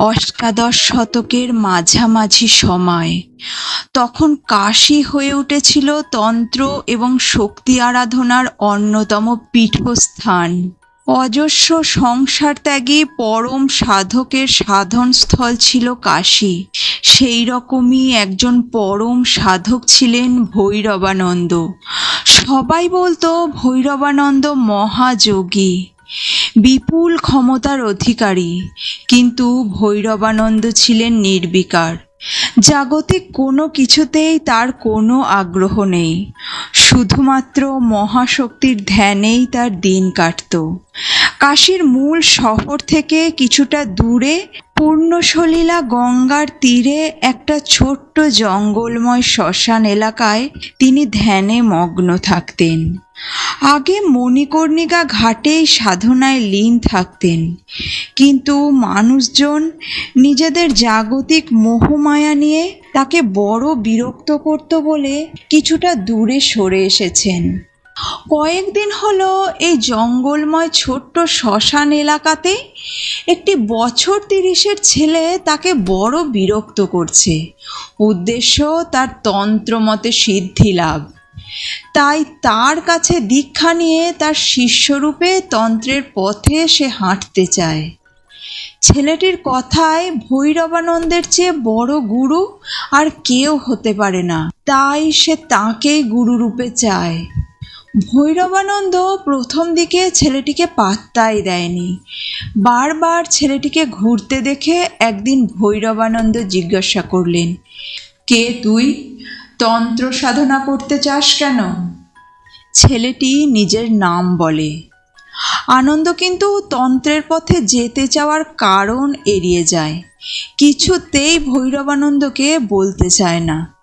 অষ্টাদশ শতকের মাঝামাঝি সময়। তখন কাশী হয়ে উঠেছিল তন্ত্র এবং শক্তি আরাধনার অন্যতম পীঠস্থান। অজস্র সংসার ত্যাগী পরম সাধকের সাধনস্থল ছিল কাশী। সেই রকমই একজন পরম সাধক ছিলেন ভৈরবানন্দ। সবাই বলতো ভৈরবানন্দ মহাযোগী। বিপুল ক্ষমতার অধিকারী। কিন্তু ভৈরবানন্দ ছিলেন নির্বিকার। জাগতিক কোনো কিছুতেই তার কোনো আগ্রহ নেই। শুধুমাত্র মহাশক্তির ধ্যানেই তার দিন কাটত। কাশীর মূল শহর থেকে কিছুটা দূরে পূর্ণসলীলা গঙ্গার তীরে একটা ছোট্ট জঙ্গলময় শ্মশান এলাকায় তিনি ধ্যানে মগ্ন থাকতেন। আগে মণিকর্ণিকা ঘাটেই সাধনায় লীন থাকতেন। কিন্তু মানুষজন নিজেদের জাগতিক মোহমায়া নিয়ে তাকে বড় বিরক্ত করত বলে কিছুটা দূরে সরে এসেছেন। কয়েকদিন হলো এই জঙ্গলময় ছোট্ট শ্মশান এলাকাতে একটি বছর তিরিশের ছেলে তাকে বড় বিরক্ত করছে। উদ্দেশ্য তার তন্ত্রমতে সিদ্ধি লাভ। তাই তার কাছে দীক্ষা নিয়ে তার শিষ্যরূপে তন্ত্রের পথে সে হাঁটতে চায়। ছেলেটির কথায় ভৈরবানন্দের চেয়ে বড় গুরু আর কেউ হতে পারে না, তাই সে তাকেই গুরুরূপে চায়। ভৈরবানন্দ প্রথম দিকে ছেলেটিকে পাত্তাই দেয়নি। বারবার ছেলেটিকে ঘুরতে দেখে একদিন ভৈরবানন্দ জিজ্ঞাসা করলেন, কে তুই? তন্ত্র সাধনা করতে চাস কেন? ছেলেটি নিজের নাম বলে। আনন্দ কিন্তু তন্ত্রের পথে যেতে চাওয়ার কারণ এড়িয়ে যায়। কিছুতেই ভৈরবানন্দকে বলতে চায় না।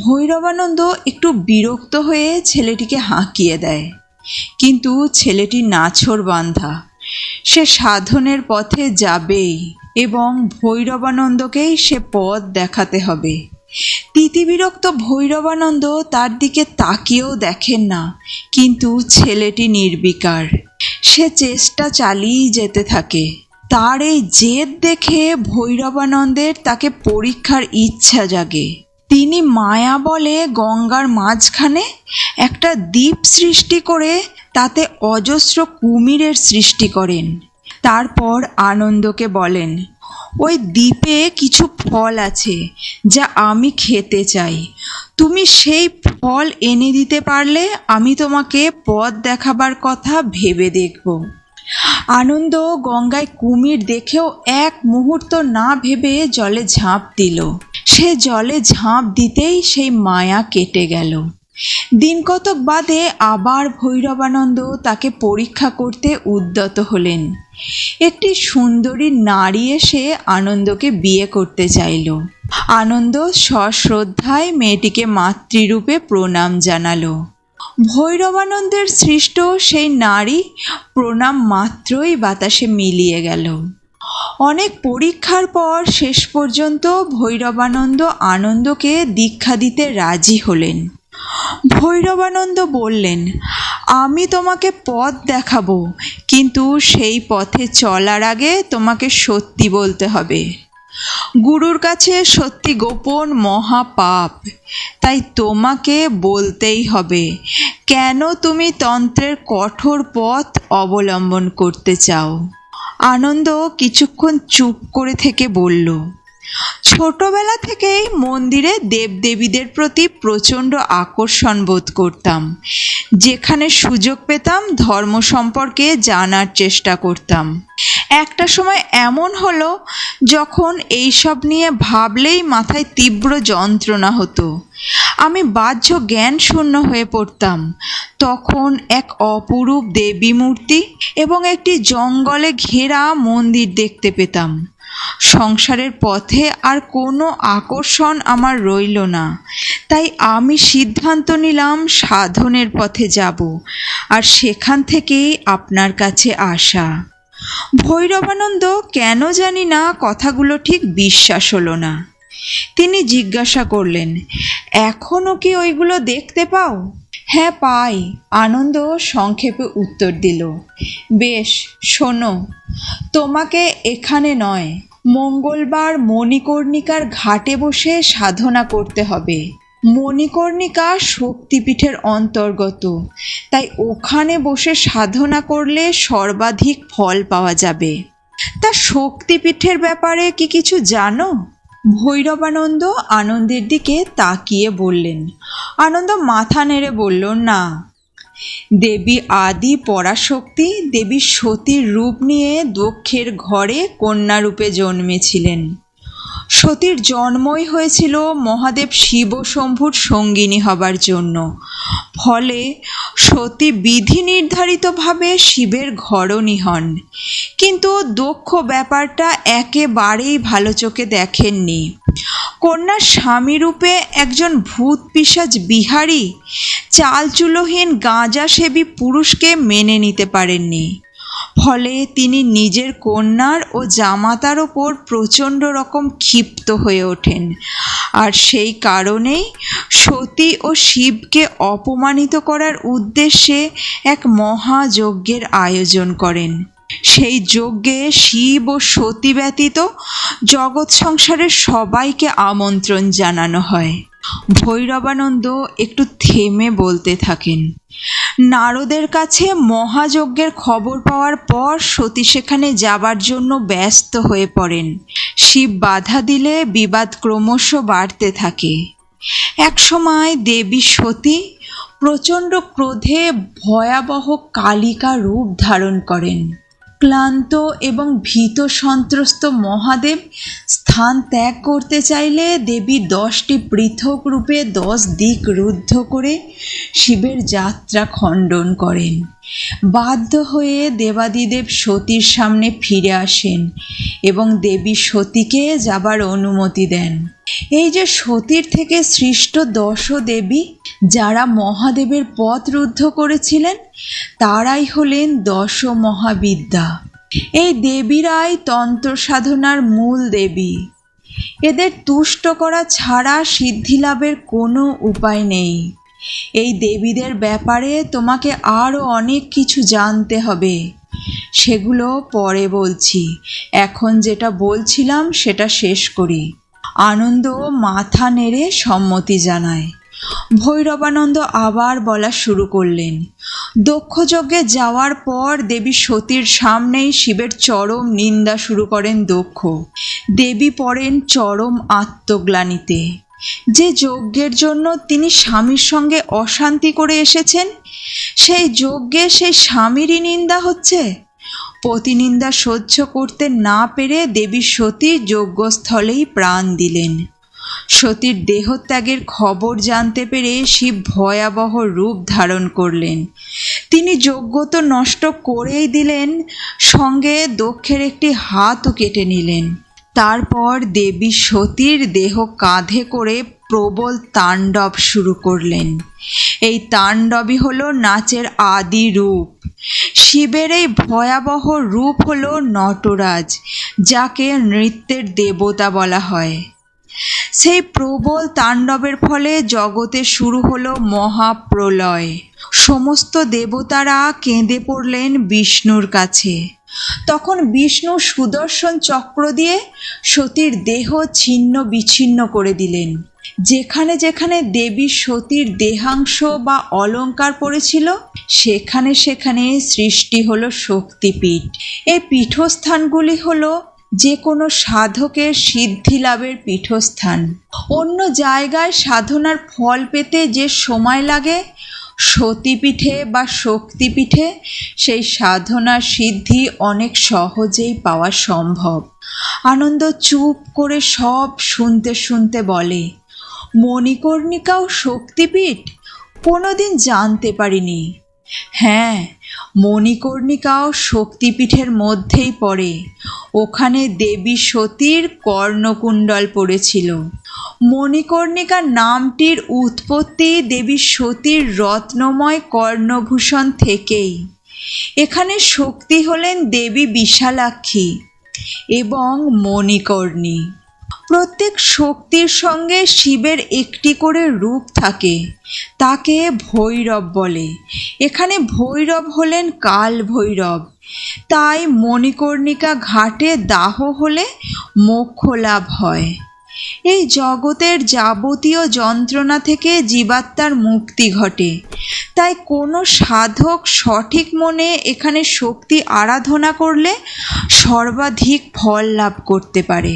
ভৈরবানন্দ একটু বিরক্ত হয়ে ছেলেটিকে হাঁকিয়ে দেয়। কিন্তু ছেলেটি নাছর বান্ধা। সে সাধনের পথে যাবেই এবং ভৈরবানন্দকেই সে পথ দেখাতে হবে। তিতিবিরক্ত ভৈরবানন্দ তার দিকে তাকিয়েও দেখেন না, কিন্তু ছেলেটি নির্বিকার। সে চেষ্টা চালিয়েই যেতে থাকে। তার এই জেদ দেখে ভৈরবানন্দের তাকে পরীক্ষার ইচ্ছা জাগে। তিনি মায়া বলে গঙ্গার মাঝখানে একটা দ্বীপ সৃষ্টি করে তাতে অজস্র কুমিরের সৃষ্টি করেন। তারপর আনন্দকে বলেন ওই দ্বীপে কিছু ফল আছে যা আমি খেতে চাই। তুমি সেই ফল এনে দিতে পারলে আমি তোমাকে পথ দেখাবার কথা ভেবে দেখব। আনন্দ গঙ্গায় কুমির দেখেও এক মুহূর্ত না ভেবে জলে ঝাঁপ দিল। সে জলে ঝাঁপ দিতেই সেই মায়া কেটে গেল। দিন কতক বাদে আবার ভৈরবানন্দ তাকে পরীক্ষা করতে উদ্যত হলেন। একটি সুন্দরী নারী এসে আনন্দকে বিয়ে করতে চাইল। আনন্দ সশ্রদ্ধায় মেয়েটিকে মাতৃরূপে প্রণাম জানালো। ভৈরবানন্দের সৃষ্ট সেই নারী প্রণাম মাত্রই বাতাসে মিলিয়ে গেল। অনেক পরীক্ষার পর শেষ পর্যন্ত ভৈরবানন্দ আনন্দকে দীক্ষা দিতে রাজি হলেন। ভৈরবানন্দ বললেন, আমি তোমাকে পথ দেখাবো, কিন্তু সেই পথে চলার আগে তোমাকে সত্যি বলতে হবে। গুরুর কাছে সত্যি গোপন মহা পাপ তাই তোমাকে বলতেই হবে, কেন তুমি তন্ত্রের কঠোর পথ অবলম্বন করতে চাও? আনন্দ কিছুক্ষণ চুপ করে থেকে বলল ছোটবেলা থেকেই মন্দিরে দেবদেবীদের প্রতি প্রচণ্ড আকর্ষণ বোধ করতাম। যেখানে সুযোগ পেতাম, ধর্ম সম্পর্কে জানার চেষ্টা করতাম। একটা সময় এমন হলো, যখন এইসব নিয়ে ভাবলেই মাথায় তীব্র যন্ত্রণা হতো। আমি বাহ্য জ্ঞান শূন্য হয়ে পড়তাম। তখন এক অপরূপ দেবী মূর্তি এবং একটি জঙ্গলে ঘেরা মন্দির দেখতে পেতাম। সংসারের পথে আর কোনো আকর্ষণ আমার রইল না। তাই আমি সিদ্ধান্ত নিলাম সাধনের পথে যাব, আর সেখান থেকেই আপনার কাছে আসা। ভৈরবানন্দ কেন জানি না কথাগুলো ঠিক বিশ্বাস হলো না। তিনি জিজ্ঞাসা করলেন এখনও কি ওইগুলো দেখতে পাও? হ্যাঁ পাই। আনন্দ সংক্ষেপে উত্তর দিল। বেশ, শোনো, তোমাকে এখানে নয়, মঙ্গলবার মণিকর্ণিকার ঘাটে বসে সাধনা করতে হবে। মণিকর্ণিকা শক্তিপীঠের অন্তর্গত, তাই ওখানে বসে সাধনা করলে সর্বাধিক ফল পাওয়া যাবে। তা শক্তিপীঠের ব্যাপারে কি কিছু জানো? ভৈরবানন্দ আনন্দের দিকে তাকিয়ে বললেন। আনন্দ মাথা নেড়ে বলল, না। দেবী আদি পরাশক্তি, দেবী সতীর রূপ নিয়ে দক্ষের ঘরে কন্যারূপে জন্মেছিলেন। সতীর জন্মই হয়েছিল মহাদেব শিব শম্ভুর সঙ্গিনী হবার জন্য। ফলে সতী বিধি নির্ধারিতভাবে শিবের ঘরণী হন। কিন্তু দক্ষ ব্যাপারটা একেবারেই ভালো চোখে দেখেননি। কন্যার স্বামীরূপে একজন ভূত পিসাজ বিহারী চালচুলোহীন গাঁজা সেবী পুরুষকে মেনে নিতে পারেননি। ফলে তিনি নিজের কন্যার ও জামাতার ওপর প্রচণ্ড রকম ক্ষিপ্ত হয়ে ওঠেন। আর সেই কারণেই সতী ও শিবকে অপমানিত করার উদ্দেশ্যে এক মহাযজ্ঞের আয়োজন করেন। সেই যজ্ঞে শিব ও সতী ব্যতীত জগৎ সংসারের সবাইকে আমন্ত্রণ জানানো হয়। ভৈরবানন্দ একটু থেমে বলতে থাকেন, নারদের কাছে মহাযজ্ঞের খবর পাওয়ার পর সতী সেখানে যাবার জন্য ব্যস্ত হয়ে পড়েন। শিব বাধা দিলে বিবাদ ক্রমশ বাড়তে থাকে। একসময় দেবী সতী প্রচণ্ড ক্রোধে ভয়াবহ কালিকা রূপ ধারণ করেন। ক্লান্ত এবং ভীত সন্ত্রস্ত মহাদেব স্থান ত্যাগ করতে চাইলে দেবী দশটি পৃথক রূপে দশ দিক রুদ্ধ করে শিবের যাত্রা খণ্ডন করেন। বাধ্য হয়ে দেবাদিদেব সতীর সামনে ফিরে আসেন এবং দেবী সতীকে যাবার অনুমতি দেন। এই যে সতীর থেকে সৃষ্ট দশ দেবী যারা মহাদেবের পথ রুদ্ধ করেছিলেন, তারাই হলেন দশ মহাবিদ্যা এই দেবীরাই তন্ত্র সাধনার মূল দেবী। এদের তুষ্ট করা ছাড়া সিদ্ধি লাভের কোনো উপায় নেই। এই দেবীদের ব্যাপারে তোমাকে আরও অনেক কিছু জানতে হবে। সেগুলো পরে বলছি। এখন যেটা বলছিলাম সেটা শেষ করি। আনন্দ মাথা নেড়ে সম্মতি জানায়। ভৈরবানন্দ আবার বলা শুরু করলেন, দক্ষযজ্ঞে যাওয়ার পর দেবী সতীর সামনেই শিবের চরম নিন্দা শুরু করেন দক্ষ। দেবী পড়েন চরম আত্মগ্লানিতে। যে যজ্ঞের জন্য তিনি স্বামীর সঙ্গে অশান্তি করে এসেছেন, সেই যজ্ঞে সেই স্বামীরই নিন্দা হচ্ছে। প্রতিনিন্দা সহ্য করতে না পেরে দেবী সতী যজ্ঞস্থলেই প্রাণ দিলেন। সতীর দেহত্যাগের খবর জানতে পেরে শিব ভয়াবহ রূপ ধারণ করলেন। তিনি যজ্ঞ তো নষ্ট করেই দিলেন, সঙ্গে দক্ষের একটি হাতও কেটে নিলেন। তারপর দেবী সতীর দেহ কাঁধে করে প্রবল তাণ্ডব শুরু করলেন। এই তাণ্ডবই হলো নাচের আদি রূপ। শিবের এই ভয়াবহ রূপ হলো নটরাজ, যাকে নৃত্যের দেবতা বলা হয়। সেই প্রবল তাণ্ডবের ফলে জগতে শুরু হলো মহাপ্রলয়। সমস্ত দেবতারা কেঁদে পড়লেন বিষ্ণুর কাছে। তখন বিষ্ণু সুদর্শন চক্র দিয়ে সতীর দেহ ছিন্ন বিচ্ছিন্ন করে দিলেন। যেখানে যেখানে দেবী সতীর দেহাংশ বা অলঙ্কার পড়েছিল সেখানে সেখানে সৃষ্টি হলো শক্তিপীঠ। এই পীঠস্থানগুলি হলো যে কোনো সাধকের সিদ্ধি লাভের পীঠস্থান। অন্য জায়গায় সাধনার ফল পেতে যে সময় লাগে, সতীপীঠে বা শক্তিপীঠে, সেই সাধনার সিদ্ধি অনেক সহজেই পাওয়া সম্ভব। আনন্দ চুপ করে সব শুনতে শুনতে বলে, মণিকর্ণিকাও শক্তিপীঠ? কোনোদিন জানতে পারিনি। হ্যাঁ মণিকর্ণিকাও শক্তিপীঠের মধ্যেই পড়ে। ওখানে দেবী সতীর কর্ণকুণ্ডল পড়েছিল। মণিকর্ণিকা নামটির উৎপত্তি দেবী সতীর রত্নময় কর্ণভূষণ থেকেই। এখানে শক্তি হলেন দেবী বিশালাক্ষী এবং মণিকর্ণী। প্রত্যেক শক্তির সঙ্গে শিবের একটি করে রূপ থাকে, তাকে ভৈরব বলে। এখানে ভৈরব হলেন কাল ভৈরব। তাই মণিকর্ণিকা ঘাটে দাহ হলে মোক্ষ লাভ হয়। এই জগতের যাবতীয় যন্ত্রণা থেকে জীবাত্মার মুক্তি ঘটে। তাই কোনো সাধক সঠিক মনে এখানে শক্তি আরাধনা করলে সর্বাধিক ফল লাভ করতে পারে।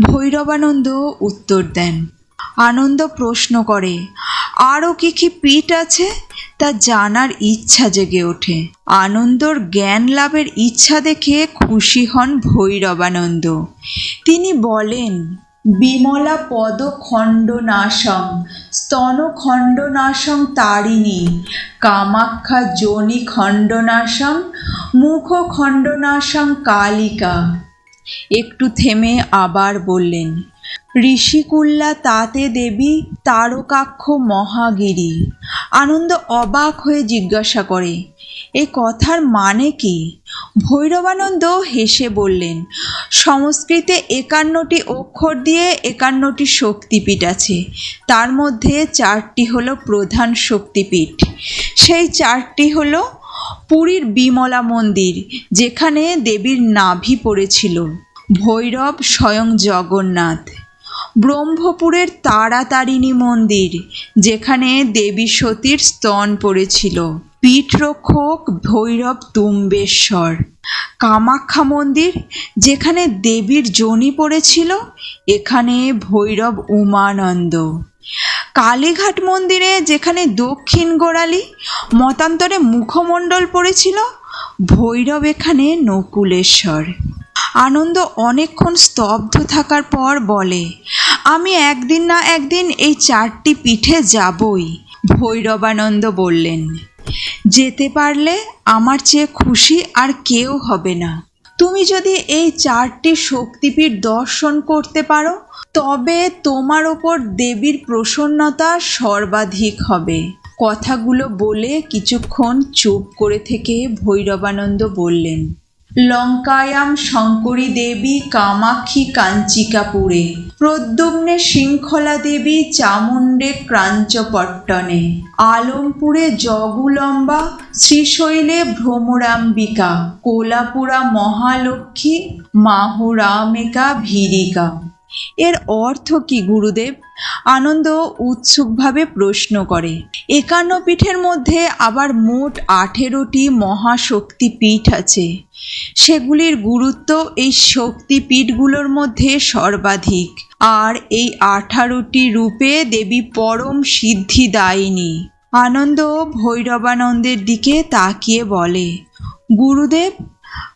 ভৈরবানন্দ উত্তর দেন। আনন্দ প্রশ্ন করে, আরও কি কি পীঠ আছে? তা জানার ইচ্ছা জেগে ওঠে। আনন্দর জ্ঞান লাভের ইচ্ছা দেখে খুশি হন ভৈরবানন্দ। তিনি বলেন, বিমলা পদ খণ্ডনাশং স্তন খণ্ডনাশং তারিণী, কামাখ্যা যোনি খণ্ডনাশং মুখ খণ্ডনাশং কালিকা। একটু থেমে আবার বললেন, ঋষিকুল্লা তাতে দেবী তারকাক্ষ মহাগিরি। আনন্দ অবাক হয়ে জিজ্ঞাসা করে, এ কথার মানে কি? ভৈরবানন্দ হেসে বললেন, সংস্কৃতে একান্নটি অক্ষর দিয়ে একান্নটি শক্তিপীঠ আছে। তার মধ্যে চারটি হলো প্রধান শক্তিপীঠ। সেই চারটি হলো পুরীর বিমলা মন্দির, যেখানে দেবীর নাভি পড়েছিল। ভৈরব স্বয়ং জগন্নাথ। ব্রহ্মপুরের তারাতারিণী মন্দির, যেখানে দেবী সতীর স্তন পড়েছিল। পীঠরক্ষক ভৈরব তুম্বেশ্বর। কামাখ্যা মন্দির, যেখানে দেবীর জনি পড়েছিল, এখানে ভৈরব উমানন্দ। কালীঘাট মন্দিরে যেখানে দক্ষিণ গোড়ালি মতান্তরে মুখমণ্ডল পড়েছিল, ভৈরব এখানে নকুলেশ্বর। আনন্দ অনেকক্ষণ স্তব্ধ থাকার পর বলে, আমি একদিন না একদিন এই চারটি পিঠে যাবই ভৈরবানন্দ বললেন। যেতে পারলে আমার চেয়ে খুশি আর কেউ হবে না। তুমি যদি এই চারটি শক্তিপীঠ দর্শন করতে পারো তবে তোমার ওপর দেবীর প্রসন্নতা সর্বাধিক হবে। কথাগুলো বলে কিছুক্ষণ চুপ করে থেকে ভৈরবানন্দ বললেন, লঙ্কায়াম শঙ্করী দেবী কামাক্ষী কাঞ্চিকাপুরে, প্রদ্যুম্নে শৃঙ্খলা দেবী চামুণ্ডে ক্রাঞ্চপট্টনে, আলমপুরে জগুলম্বা, শ্রীশৈলে ভ্রমরাম্বিকা, কোলাপুরা মহালক্ষ্মী, মাহুরামিকা ভীরিকা। এর অর্থ কি, গুরুদেব? আনন্দ উৎসুকভাবে প্রশ্ন করে। একান্ন পীঠের মধ্যে আবার মোট আঠেরোটি মহাশক্তি পীঠ আছে। সেগুলির গুরুত্ব এই শক্তিপীঠগুলোর মধ্যে সর্বাধিক। আর এই আঠারোটি রূপে দেবী পরম সিদ্ধিদায়িনী আনন্দ ভৈরবানন্দের দিকে তাকিয়ে বলে, গুরুদেব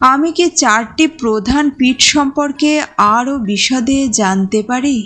আমি কি চারটি প্রধান পিঠ সম্পর্কে আরও বিশদে জানতে পারি?